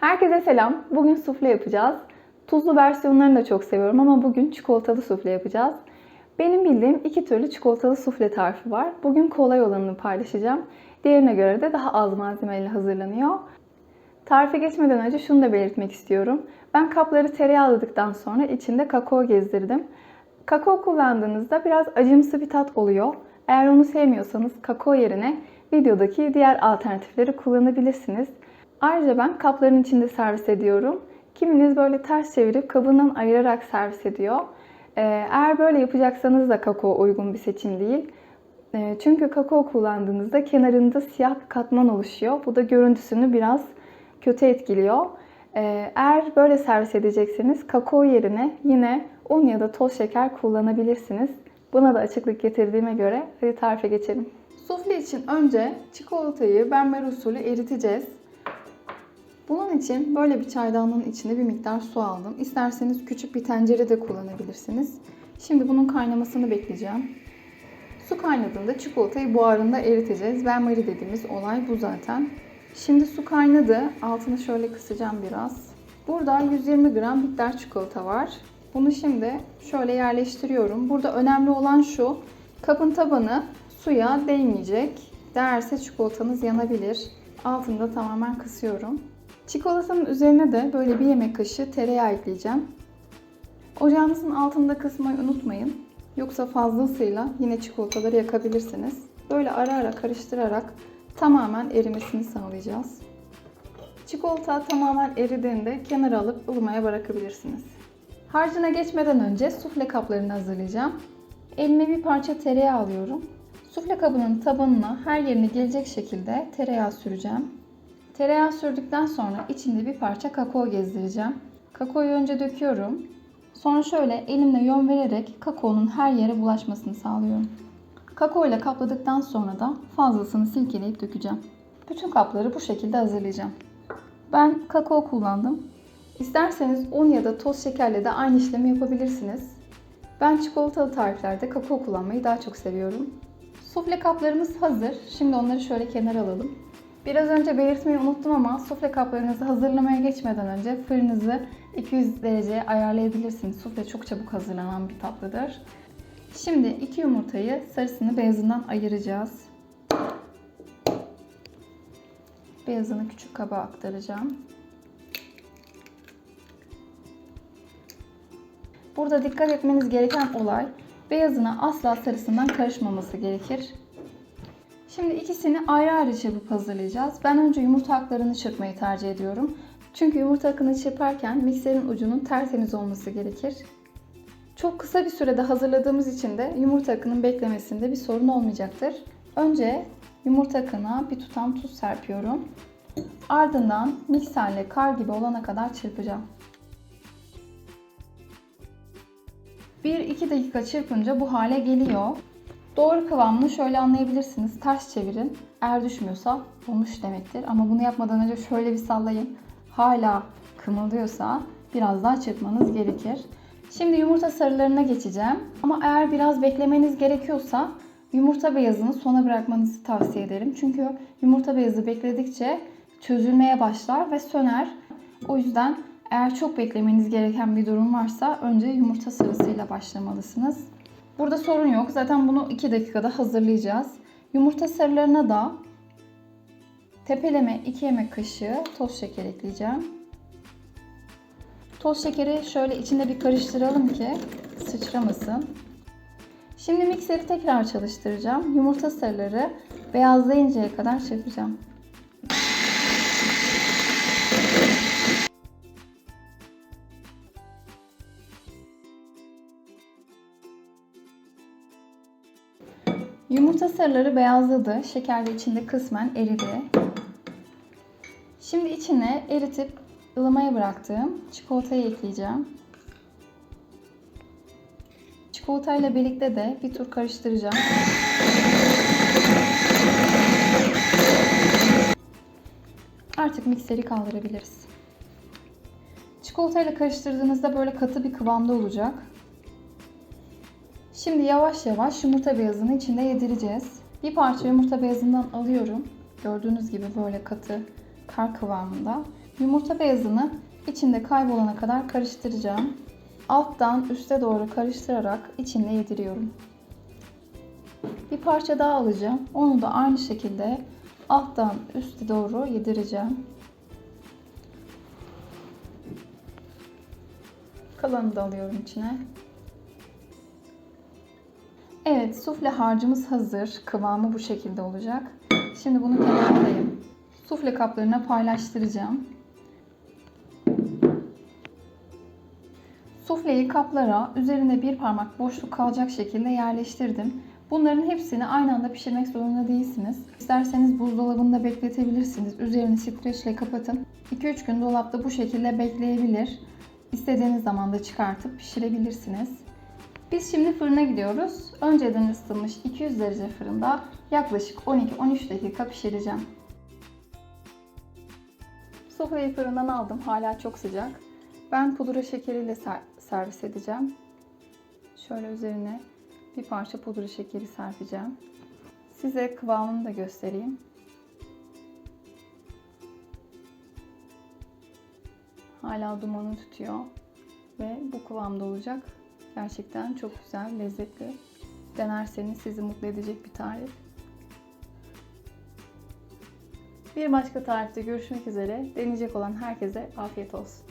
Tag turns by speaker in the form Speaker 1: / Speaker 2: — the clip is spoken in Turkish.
Speaker 1: Herkese selam. Bugün sufle yapacağız. Tuzlu versiyonlarını da çok seviyorum ama bugün çikolatalı sufle yapacağız. Benim bildiğim iki türlü çikolatalı sufle tarifi var. Bugün kolay olanını paylaşacağım. Diğerine göre de daha az malzemeyle hazırlanıyor. Tarife geçmeden önce şunu da belirtmek istiyorum. Ben kapları tereyağladıktan sonra içinde kakao gezdirdim. Kakao kullandığınızda biraz acımsı bir tat oluyor. Eğer onu sevmiyorsanız kakao yerine videodaki diğer alternatifleri kullanabilirsiniz. Ayrıca ben kapların içinde servis ediyorum. Kiminiz böyle ters çevirip kabından ayırarak servis ediyor. Ee, Eğer böyle yapacaksanız da kakao uygun bir seçim değil. Ee, Çünkü kakao kullandığınızda kenarında siyah bir katman oluşuyor. Bu da görüntüsünü biraz kötü etkiliyor. Ee, Eğer böyle servis edecekseniz kakao yerine yine un ya da toz şeker kullanabilirsiniz. Buna da açıklık getirdiğime göre hadi tarife geçelim. Sufle için önce çikolatayı benmer usulü eriteceğiz. Bunun için böyle bir çaydanlığın içine bir miktar su aldım. İsterseniz küçük bir tencere de kullanabilirsiniz. Şimdi bunun kaynamasını bekleyeceğim. Su kaynadığında çikolatayı buharında eriteceğiz. Benmari dediğimiz olay bu zaten. Şimdi su kaynadı. Altını şöyle kısacağım biraz. Burada 120 gram bitter çikolata var. Bunu şimdi şöyle yerleştiriyorum. Burada önemli olan şu. Kabın tabanı suya değmeyecek. Değerse çikolatanız yanabilir. Altını da tamamen kısıyorum. Çikolatanın üzerine de böyle bir yemek kaşığı tereyağı ekleyeceğim. Ocağınızın altında kısmayı unutmayın. Yoksa fazlasıyla yine çikolataları yakabilirsiniz. Böyle ara ara karıştırarak tamamen erimesini sağlayacağız. Çikolata tamamen eridiğinde kenara alıp ılımaya bırakabilirsiniz. Harcına geçmeden önce sufle kaplarını hazırlayacağım. Elime bir parça tereyağı alıyorum. Sufle kabının tabanına her yerine gelecek şekilde tereyağı süreceğim. Tereyağı sürdükten sonra içinde bir parça kakao gezdireceğim. Kakaoyu önce döküyorum. Sonra şöyle elimle yön vererek kakaonun her yere bulaşmasını sağlıyorum. Kakao ile kapladıktan sonra da fazlasını silkeleyip dökeceğim. Bütün kapları bu şekilde hazırlayacağım. Ben kakao kullandım. İsterseniz un ya da toz şekerle de aynı işlemi yapabilirsiniz. Ben çikolatalı tariflerde kakao kullanmayı daha çok seviyorum. Sufle kaplarımız hazır. Şimdi onları şöyle kenara alalım. Biraz önce belirtmeyi unuttum ama sufle kaplarınızı hazırlamaya geçmeden önce fırınızı 200 dereceye ayarlayabilirsiniz. Sufle çok çabuk hazırlanan bir tatlıdır. Şimdi iki yumurtayı sarısını beyazından ayıracağız. Beyazını küçük kaba aktaracağım. Burada dikkat etmeniz gereken olay beyazına asla sarısından karışmaması gerekir. Şimdi ikisini ayrı ayrı çırpıp hazırlayacağız. Ben önce yumurta aklarını çırpmayı tercih ediyorum. Çünkü yumurta akını çırparken mikserin ucunun tertemiz olması gerekir. Çok kısa bir sürede hazırladığımız için de yumurta akının beklemesinde bir sorun olmayacaktır. Önce yumurta akına bir tutam tuz serpiyorum. Ardından mikserle kar gibi olana kadar çırpacağım. 1-2 dakika çırpınca bu hale geliyor. Doğru kıvamını şöyle anlayabilirsiniz. Ters çevirin. Eğer düşmüyorsa olmuş demektir. Ama bunu yapmadan önce şöyle bir sallayın. Hala kımıldıyorsa biraz daha çırpmanız gerekir. Şimdi yumurta sarılarına geçeceğim. Ama eğer biraz beklemeniz gerekiyorsa yumurta beyazını sona bırakmanızı tavsiye ederim. Çünkü yumurta beyazı bekledikçe çözülmeye başlar ve söner. O yüzden eğer çok beklemeniz gereken bir durum varsa önce yumurta sarısıyla başlamalısınız. Burada sorun yok. Zaten bunu 2 dakikada hazırlayacağız. Yumurta sarılarına da tepeleme 2 yemek kaşığı toz şeker ekleyeceğim. Toz şekeri şöyle içinde bir karıştıralım ki sıçramasın. Şimdi mikseri tekrar çalıştıracağım. Yumurta sarıları beyazlayıncaya kadar çırpacağım. Yumurta sarıları beyazladı. Şeker de içinde kısmen eridi. Şimdi içine eritip ılımaya bıraktığım çikolatayı ekleyeceğim. Çikolatayla birlikte de bir tur karıştıracağım. Artık mikseri kaldırabiliriz. Çikolatayla karıştırdığınızda böyle katı bir kıvamda olacak. Şimdi yavaş yavaş yumurta beyazını içinde yedireceğiz. Bir parça yumurta beyazından alıyorum. Gördüğünüz gibi böyle katı kar kıvamında. Yumurta beyazını içinde kaybolana kadar karıştıracağım. Alttan üste doğru karıştırarak içinde yediriyorum. Bir parça daha alacağım. Onu da aynı şekilde alttan üste doğru yedireceğim. Kalanını da alıyorum içine. Evet, sufle harcımız hazır. Kıvamı bu şekilde olacak. Şimdi bunu kenara alayım. Sufle kaplarına paylaştıracağım. Sufleyi kaplara üzerinde bir parmak boşluk kalacak şekilde yerleştirdim. Bunların hepsini aynı anda pişirmek zorunda değilsiniz. İsterseniz buzdolabında bekletebilirsiniz. Üzerini streçle kapatın. 2-3 gün dolapta bu şekilde bekleyebilir. İstediğiniz zaman da çıkartıp pişirebilirsiniz. Biz şimdi fırına gidiyoruz. Önceden ısıtılmış 200 derece fırında yaklaşık 12-13 dakika pişireceğim. Sofrayı fırından aldım. Hala çok sıcak. Ben pudra şekeriyle ser- servis edeceğim. Şöyle üzerine bir parça pudra şekeri serpeceğim. Size kıvamını da göstereyim. Hala dumanı tutuyor ve bu kıvamda olacak. Gerçekten çok güzel, lezzetli. Denerseniz sizi mutlu edecek bir tarif. Bir başka tarifte görüşmek üzere. Deneyecek olan herkese afiyet olsun.